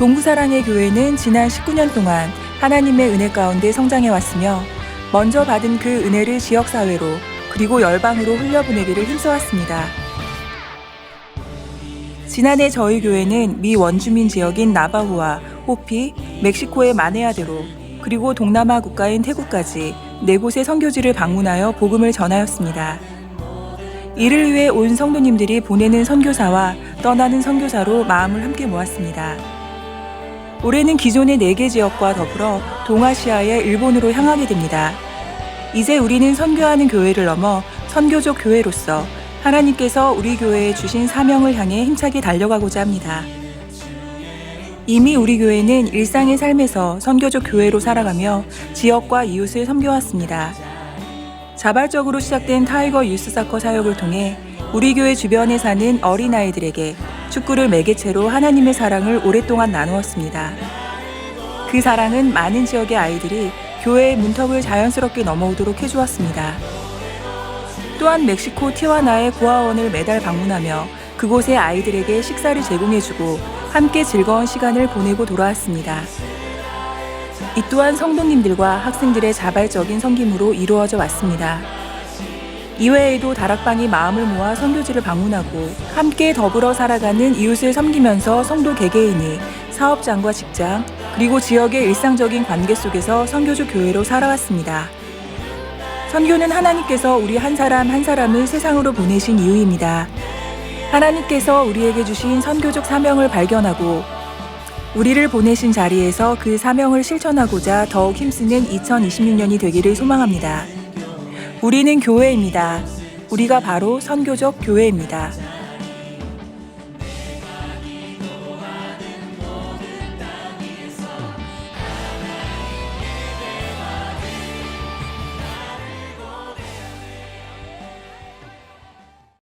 동부사랑의 교회는 지난 19년 동안 하나님의 은혜 가운데 성장해 왔으며 먼저 받은 그 은혜를 지역사회로 그리고 열방으로 흘려보내기를 힘써왔습니다. 지난해 저희 교회는 미 원주민 지역인 나바호와 호피, 멕시코의 마네아대로 그리고 동남아 국가인 태국까지 네 곳의 선교지를 방문하여 복음을 전하였습니다. 이를 위해 온 성도님들이 보내는 선교사와 떠나는 선교사로 마음을 함께 모았습니다. 올해는 기존의 네개 지역과 더불어 동아시아의 일본으로 향하게 됩니다. 이제 우리는 선교하는 교회를 넘어 선교적 교회로서 하나님께서 우리 교회에 주신 사명을 향해 힘차게 달려가고자 합니다. 이미 우리 교회는 일상의 삶에서 선교적 교회로 살아가며 지역과 이웃을 섬겨왔습니다. 자발적으로 시작된 타이거 유스 사커 사역을 통해 우리 교회 주변에 사는 어린아이들에게 축구를 매개체로 하나님의 사랑을 오랫동안 나누었습니다. 그 사랑은 많은 지역의 아이들이 교회의 문턱을 자연스럽게 넘어오도록 해주었습니다. 또한 멕시코 티와나의 고아원을 매달 방문하며 그곳의 아이들에게 식사를 제공해주고 함께 즐거운 시간을 보내고 돌아왔습니다. 이 또한 성도님들과 학생들의 자발적인 섬김으로 이루어져 왔습니다. 이외에도 다락방이 마음을 모아 선교지를 방문하고 함께 더불어 살아가는 이웃을 섬기면서 성도 개개인이 사업장과 직장 그리고 지역의 일상적인 관계 속에서 선교주 교회로 살아왔습니다. 선교는 하나님께서 우리 한 사람 한 사람을 세상으로 보내신 이유입니다. 하나님께서 우리에게 주신 선교적 사명을 발견하고 우리를 보내신 자리에서 그 사명을 실천하고자 더욱 힘쓰는 2026년이 되기를 소망합니다. 우리는 교회입니다. 우리가 바로 선교적 교회입니다.